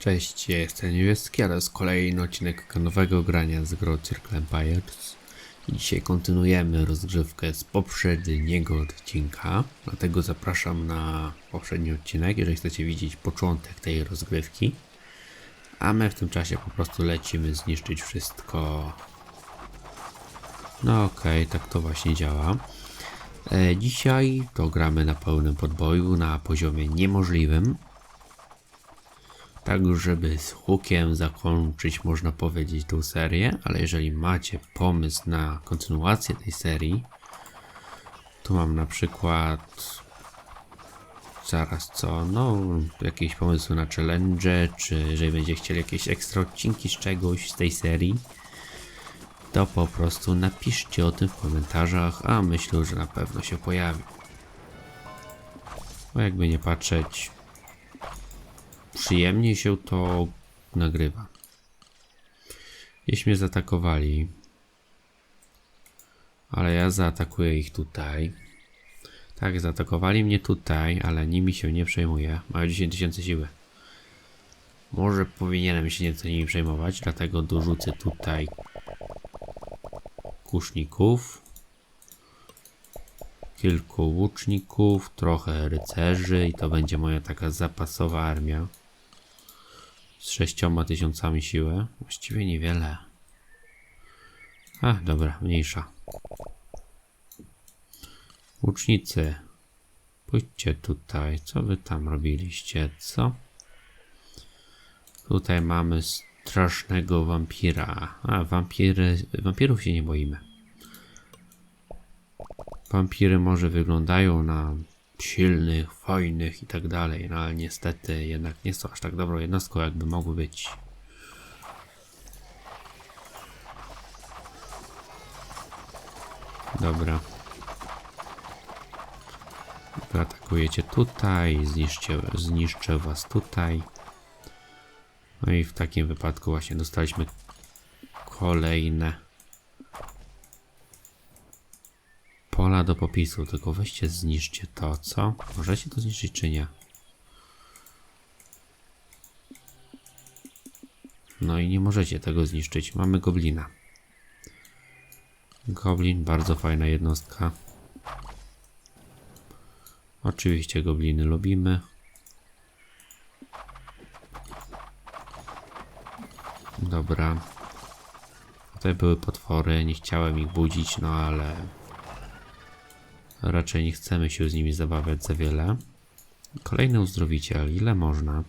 Cześć, ja jestem Niebieski, a to jest kolejny odcinek nowego grania z gry Circle Empires. I dzisiaj kontynuujemy rozgrzewkę z poprzedniego odcinka, dlatego zapraszam na poprzedni odcinek, jeżeli chcecie widzieć początek tej rozgrywki. A my w tym czasie po prostu lecimy zniszczyć wszystko. No okej, tak to właśnie działa. E, dzisiaj to gramy na pełnym podboju, na poziomie niemożliwym. Tak, żeby z hukiem zakończyć, można powiedzieć, tą serię, ale jeżeli macie pomysł na kontynuację tej serii, to mam na przykład zaraz co, no jakieś pomysły na challenge, czy jeżeli będziecie chcieli jakieś ekstra odcinki z czegoś z tej serii, to po prostu napiszcie o tym w komentarzach, a myślę, że na pewno się pojawi. Bo jakby nie patrzeć, przyjemniej się to nagrywa. Jeśli mnie zaatakowali, ale ja zaatakuję ich tutaj. Tak, zaatakowali mnie tutaj, ale nimi się nie przejmuję. Mają 10 tysięcy siły. Może powinienem się nieco nimi przejmować, dlatego dorzucę tutaj kuszników, kilku łuczników, trochę rycerzy i to będzie moja taka zapasowa armia z sześcioma tysiącami siły. Właściwie niewiele. A, dobra, mniejsza. Łucznicy, pójdźcie tutaj. Co wy tam robiliście, co? Tutaj mamy strasznego wampira. A, wampiry, wampirów się nie boimy. Wampiry może wyglądają na silnych, fajnych i tak dalej, no ale niestety jednak nie są aż tak dobrą jednostką, jakby mogły być. Dobra. Atakujecie tutaj, zniszczę, zniszczę was tutaj. No i w takim wypadku właśnie dostaliśmy kolejne pola do popisu. Tylko weźcie, zniszczcie to, co? Możecie to zniszczyć, czy nie? No i nie możecie tego zniszczyć. Mamy goblina. Goblin, bardzo fajna jednostka. Oczywiście gobliny lubimy. Dobra. Tutaj były potwory, nie chciałem ich budzić, no ale raczej nie chcemy się z nimi zabawiać za wiele. Kolejny uzdrowiciel, ile można?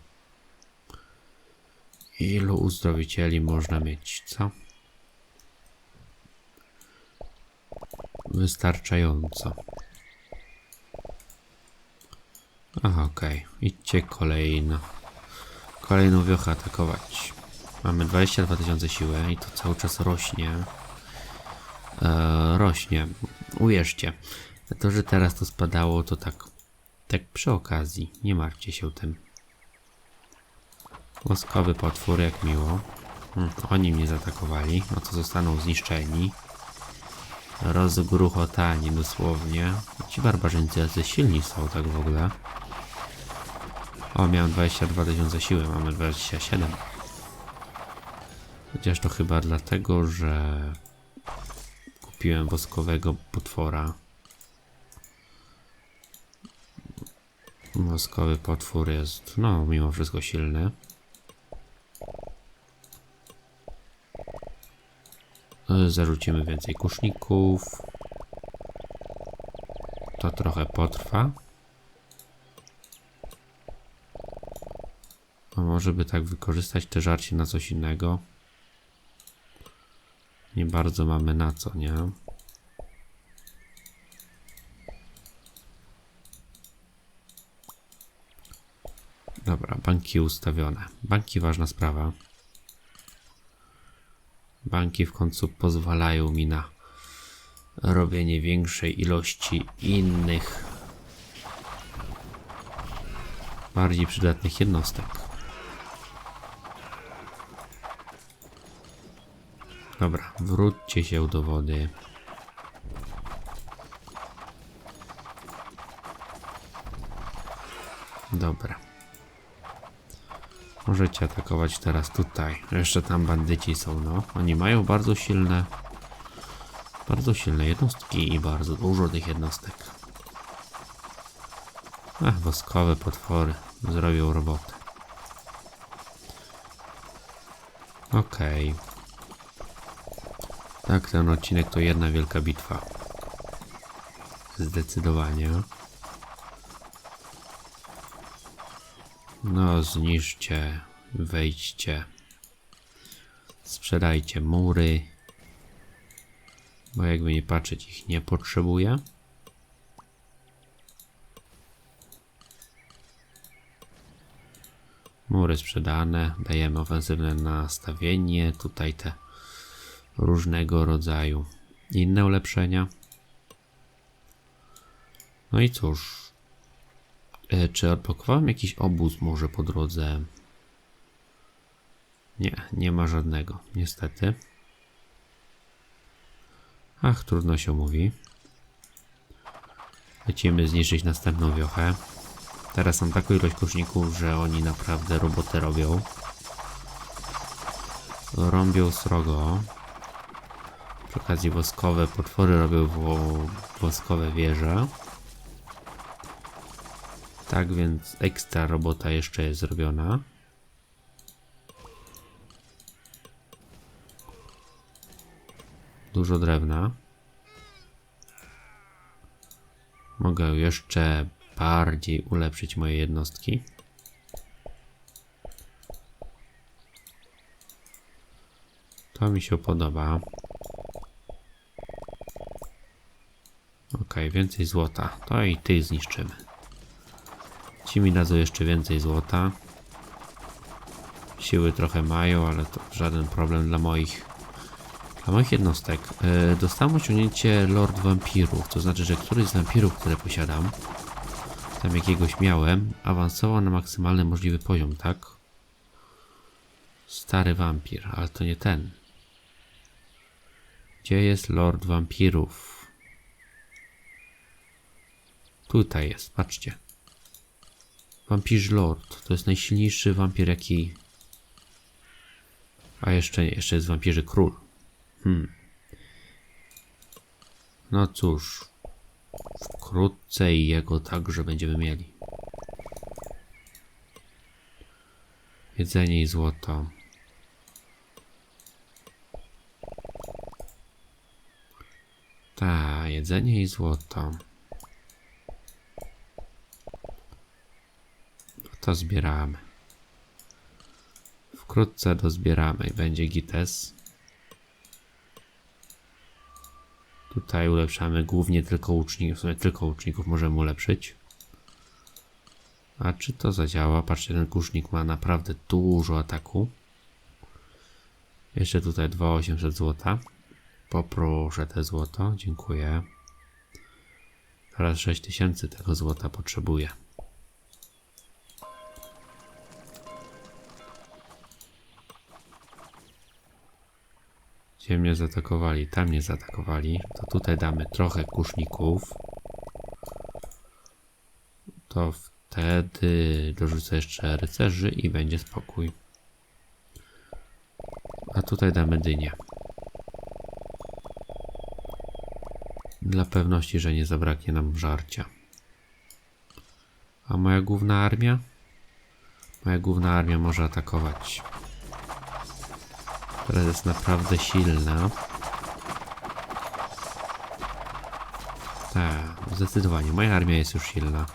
Ilu uzdrowicieli można mieć, co? Wystarczająco. Aha, okej. Idźcie kolejno. Kolejną wiochę atakować. Mamy 22 tysiące siły i to cały czas rośnie. Eee, rośnie. Uwierzcie. To, że teraz to spadało, to tak, tak przy okazji. Nie martwcie się tym. Łoskowy potwór, jak miło. Hmm, oni mnie zaatakowali, no to zostaną zniszczeni. Rozgruchotani dosłownie. Ci barbarzyńcy jacy silni są tak w ogóle. O, miałem 22 tysiące siły, mamy 27. Chociaż to chyba dlatego, że kupiłem woskowego potwora. Woskowy potwór jest, no, mimo wszystko silny. Zarzucimy więcej kuszników. To trochę potrwa. A może by tak wykorzystać te żarcie na coś innego? Nie bardzo mamy na co, nie? Dobra, banki ustawione. Banki ważna sprawa. Banki w końcu pozwalają mi na robienie większej ilości innych bardziej przydatnych jednostek. Dobra, wróćcie się do wody. Dobra. Możecie atakować teraz tutaj. Jeszcze tam bandyci są, no. Oni mają bardzo silne... Bardzo silne jednostki i bardzo dużo tych jednostek. Ach, woskowe potwory zrobią robotę. Okej. Tak, ten odcinek to jedna wielka bitwa. Zdecydowanie. No, zniszczcie, wejdźcie, sprzedajcie mury, bo jakby nie patrzeć, ich nie potrzebuję. Mury sprzedane, dajemy ofensywne nastawienie, tutaj te różnego rodzaju inne ulepszenia. No i cóż, Czy odblokowałem jakiś obóz może po drodze? Nie, nie ma żadnego, niestety. Ach, trudno się mówi. Lecimy zniszczyć następną wiochę. Teraz mam taką ilość kuszników, że oni naprawdę robotę robią. Rąbią srogo. Przy okazji woskowe potwory robią wo- woskowe wieże. Tak więc ekstra robota jeszcze jest zrobiona. Dużo drewna. Mogę jeszcze bardziej ulepszyć moje jednostki. To mi się podoba. Ok, więcej złota. To i tych zniszczymy. Ci mi dadzą jeszcze więcej złota. Siły trochę mają, ale to żaden problem dla moich dla moich jednostek. Yy, dostałem osiągnięcie Lord Wampirów, to znaczy, że któryś z wampirów, które posiadam, tam jakiegoś miałem, awansował na maksymalny możliwy poziom, tak? Stary wampir, ale to nie ten. Gdzie jest Lord Wampirów? Tutaj jest, patrzcie. Wampirz Lord. To jest najsilniejszy wampir, jaki... A jeszcze, jeszcze jest wampirzy król. Hmm. No cóż. Wkrótce i jego także będziemy mieli. Jedzenie i złoto. Ta, jedzenie i złoto. To zbieramy. Wkrótce dozbieramy i będzie gites. Tutaj ulepszamy głównie tylko łuczników, w sumie tylko łuczników możemy ulepszyć. A czy to zadziała? Patrzcie, ten kusznik ma naprawdę dużo ataku. Jeszcze tutaj 2800 złota. Poproszę te złoto, dziękuję. Teraz 6000 tego złota potrzebuję. Gdzie mnie zaatakowali? Tam mnie zaatakowali. To tutaj damy trochę kuszników. To wtedy dorzucę jeszcze rycerzy i będzie spokój. A tutaj damy dynię. Dla pewności, że nie zabraknie nam żarcia. A moja główna armia? Moja główna armia może atakować która jest naprawdę silna. Tak, zdecydowanie. Moja armia jest już silna.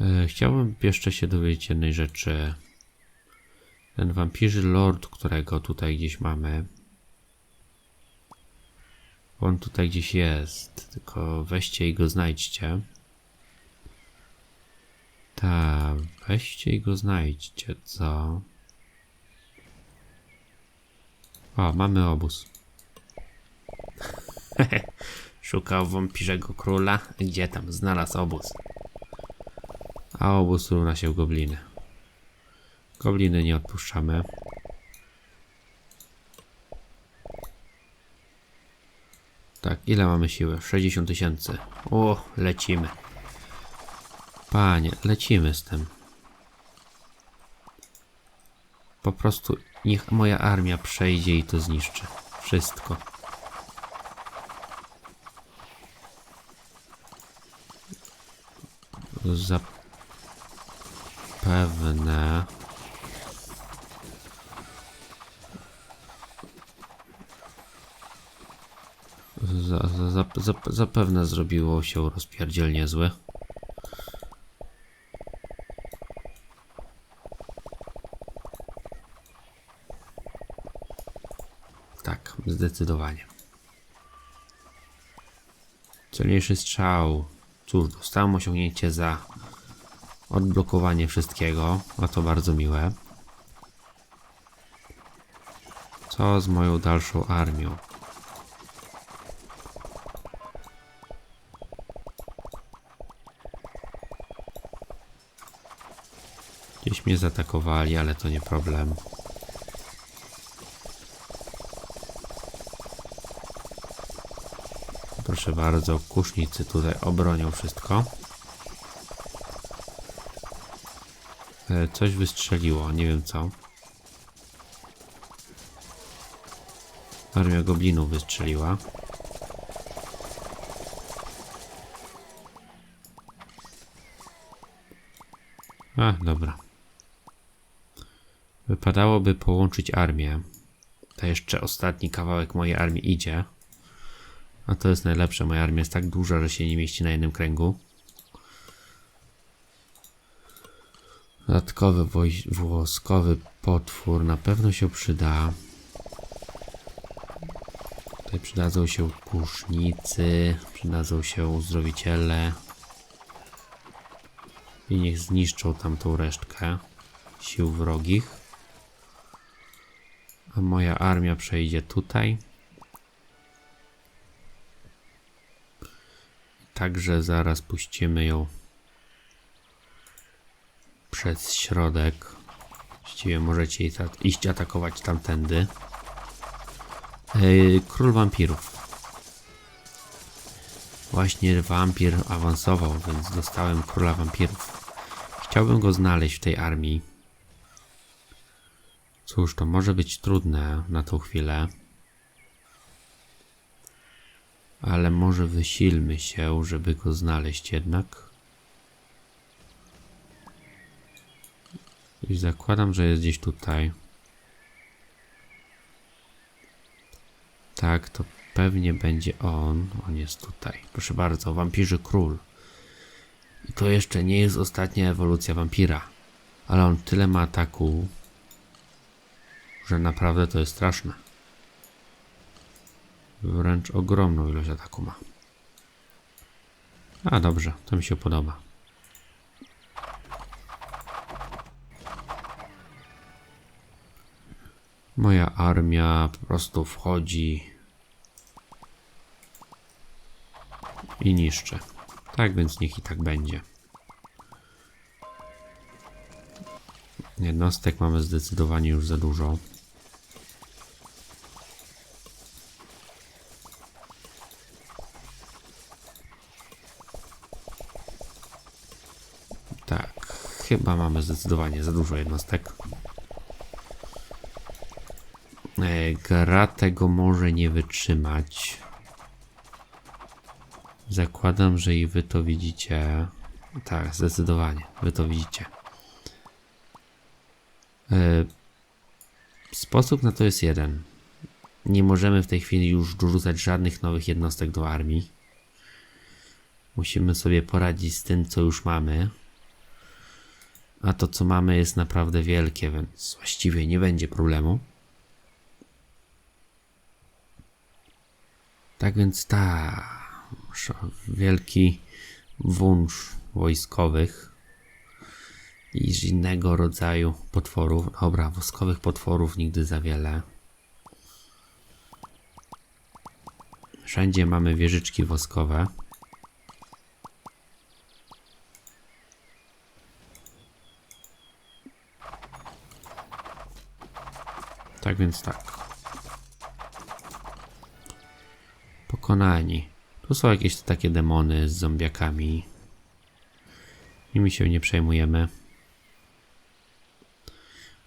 E, Chciałbym jeszcze się dowiedzieć jednej rzeczy. Ten wampirzy lord, którego tutaj gdzieś mamy. On tutaj gdzieś jest, tylko weźcie i go znajdźcie. Tak, weźcie i go znajdźcie, co? O, mamy obóz. Szukał wampirzego króla. Gdzie tam? Znalazł obóz. A obóz równa się gobliny. Gobliny nie odpuszczamy. Tak, Ile mamy siły? 60 tysięcy. O, lecimy. Panie, lecimy z tym. Po prostu niech moja armia przejdzie i to zniszczy. Wszystko. Zapewne. Za, za, za, za, zapewne zrobiło się rozpierdziel niezły. Tak, zdecydowanie. Celniejszy strzał. Cóż, dostałem osiągnięcie za odblokowanie wszystkiego, a to bardzo miłe. Co z moją dalszą armią? Gdzieś mnie zaatakowali, ale to nie problem. Proszę bardzo, kusznicy tutaj obronią wszystko. E, Coś wystrzeliło, nie wiem co. Armia goblinów wystrzeliła. A, dobra. Wypadałoby połączyć armię. To jeszcze ostatni kawałek mojej armii idzie. A to jest najlepsze. Moja armia jest tak duża, że się nie mieści na jednym kręgu. Dodatkowy włoskowy potwór na pewno się przyda. Tutaj przydadzą się kusznicy, przydadzą się uzdrowiciele. I niech zniszczą tamtą resztkę sił wrogich. A moja armia przejdzie tutaj. Także zaraz puścimy ją przez środek. Właściwie możecie iść atakować tamtędy. Yy, Król wampirów. Właśnie wampir awansował, więc dostałem króla wampirów. Chciałbym go znaleźć w tej armii. Cóż, to może być trudne na tą chwilę. Ale może wysilmy się, żeby go znaleźć jednak. I zakładam, że jest gdzieś tutaj. Tak, to pewnie będzie on. On jest tutaj. Proszę bardzo, wampirzy król. I to jeszcze nie jest ostatnia ewolucja wampira. Ale on tyle ma ataku, że naprawdę to jest straszne. Wręcz ogromną ilość ataku ma. A dobrze, to mi się podoba. Moja armia po prostu wchodzi i niszczy. Tak więc niech i tak będzie. Jednostek mamy zdecydowanie już za dużo. Tak, chyba mamy zdecydowanie za dużo jednostek. E, Gra tego może nie wytrzymać. Zakładam, że i wy to widzicie. Tak, zdecydowanie, wy to widzicie. E, Sposób na to jest jeden. Nie możemy w tej chwili już dorzucać żadnych nowych jednostek do armii. Musimy sobie poradzić z tym, co już mamy. A to, co mamy, jest naprawdę wielkie, więc właściwie nie będzie problemu. Tak więc ta wielki wunsz wojskowych i innego rodzaju potworów. Dobra, woskowych potworów nigdy za wiele. Wszędzie mamy wieżyczki woskowe. Tak więc tak. pokonani. Tu są jakieś takie demony z zombiakami. Nimi się nie przejmujemy.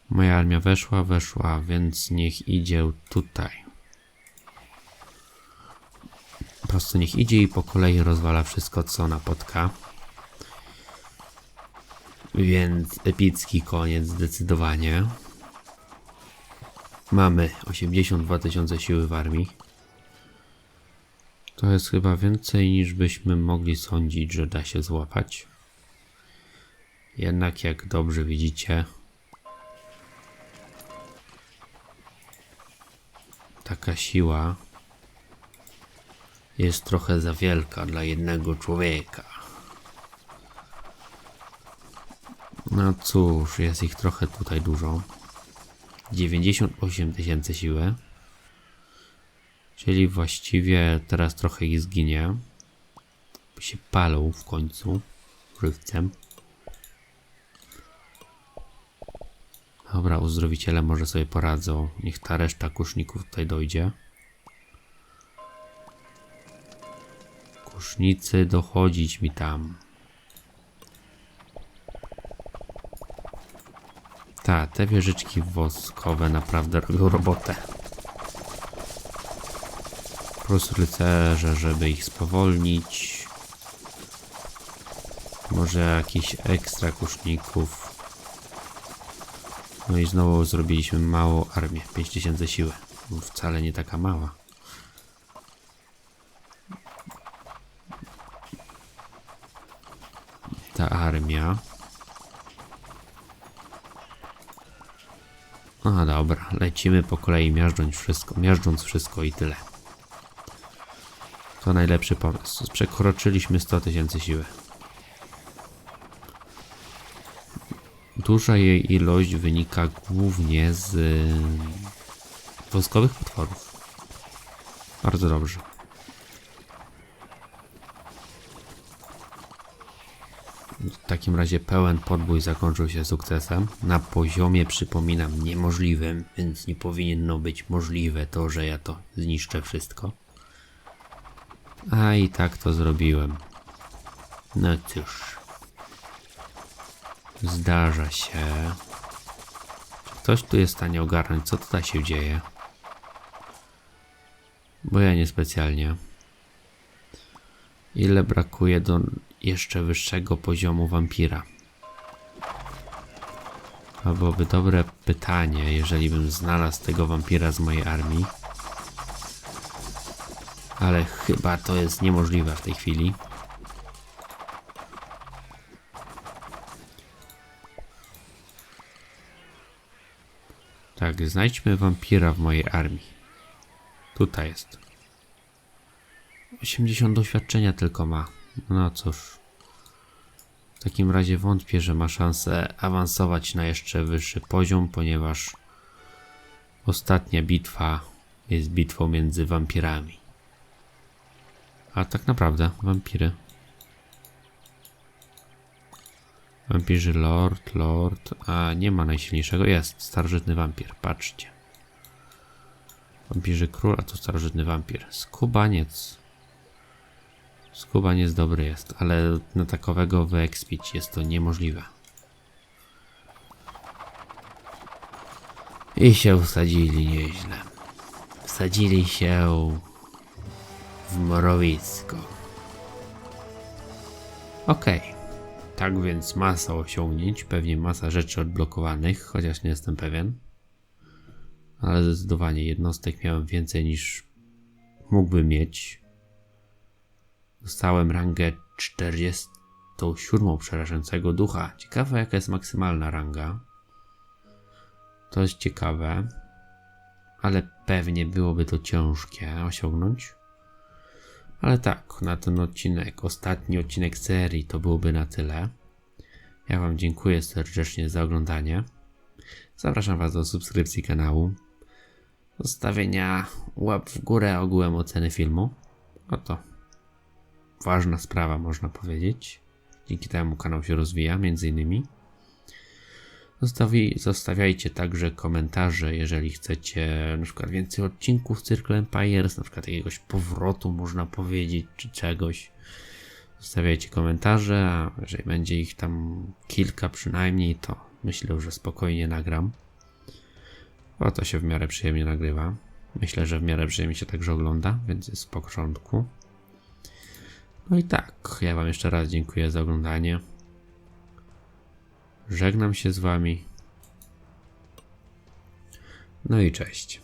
Moja armia weszła, weszła, więc niech idzie tutaj. Po prostu niech idzie i po kolei rozwala wszystko, co napotka. Więc epicki koniec zdecydowanie. Mamy 82 tysiące siły w armii. To jest chyba więcej niż byśmy mogli sądzić, że da się złapać. Jednak jak dobrze widzicie, taka siła jest trochę za wielka dla jednego człowieka. No cóż, jest ich trochę tutaj dużo. 98 tysięcy siły. Czyli właściwie teraz trochę ich zginie. Się palą w końcu żywcem. Dobra, uzdrowiciele może sobie poradzą. Niech ta reszta kuszników tutaj dojdzie. Kusznicy, dochodzić mi tam. Ta, te wieżyczki woskowe naprawdę robią robotę. Plus rycerze, żeby ich spowolnić. Może jakiś ekstra kuszników. No i znowu zrobiliśmy małą armię. 5000 siły. Wcale nie taka mała. Ta armia. No dobra, lecimy po kolei miażdżąc wszystko, miażdżąc wszystko i tyle. To najlepszy pomysł. Przekroczyliśmy 100 tysięcy siły. Duża jej ilość wynika głównie z woskowych potworów. Bardzo dobrze. W takim razie pełen podbój zakończył się sukcesem. Na poziomie, przypominam, niemożliwym, więc nie powinno być możliwe to, że ja to zniszczę wszystko. A i tak to zrobiłem. No cóż. Zdarza się. Ktoś tu jest w stanie ogarnąć, co tutaj się dzieje. Bo ja niespecjalnie. Ile brakuje do jeszcze wyższego poziomu wampira? To byłoby dobre pytanie, jeżeli bym znalazł tego wampira z mojej armii. Ale chyba to jest niemożliwe w tej chwili. Tak, znajdźmy wampira w mojej armii. Tutaj jest. 80 doświadczenia tylko ma. No cóż. W takim razie wątpię, że ma szansę awansować na jeszcze wyższy poziom, ponieważ ostatnia bitwa jest bitwą między wampirami. A tak naprawdę wampiry. Wampirzy Lord, Lord, a nie ma najsilniejszego. Jest, starożytny wampir, patrzcie. Wampirzy Król, a to starożytny wampir. Skubaniec. Skubaniec dobry jest, ale na takowego wyekspić jest to niemożliwe. I się wsadzili nieźle. Wsadzili się w mrowisko. Okej. Tak więc masa osiągnięć, pewnie masa rzeczy odblokowanych, chociaż nie jestem pewien. Ale zdecydowanie jednostek miałem więcej niż mógłbym mieć. Dostałem rangę 47 przerażającego ducha. Ciekawe jaka jest maksymalna ranga. To jest ciekawe. Ale pewnie byłoby to ciężkie osiągnąć. Ale tak, na ten odcinek, ostatni odcinek serii, to byłoby na tyle. Ja Wam dziękuję serdecznie za oglądanie. Zapraszam Was do subskrypcji kanału, zostawienia łap w górę ogółem oceny filmu. Oto ważna sprawa, można powiedzieć. Dzięki temu kanał się rozwija, między innymi. Zostawi, zostawiajcie także komentarze, jeżeli chcecie na przykład więcej odcinków Cyrcle Empires, na przykład jakiegoś powrotu można powiedzieć, czy czegoś. Zostawiajcie komentarze, a jeżeli będzie ich tam kilka przynajmniej, to myślę, że spokojnie nagram. Bo to się w miarę przyjemnie nagrywa. Myślę, że w miarę przyjemnie się także ogląda, więc jest w porządku. No i tak, ja Wam jeszcze raz dziękuję za oglądanie. Żegnam się z Wami. No i cześć.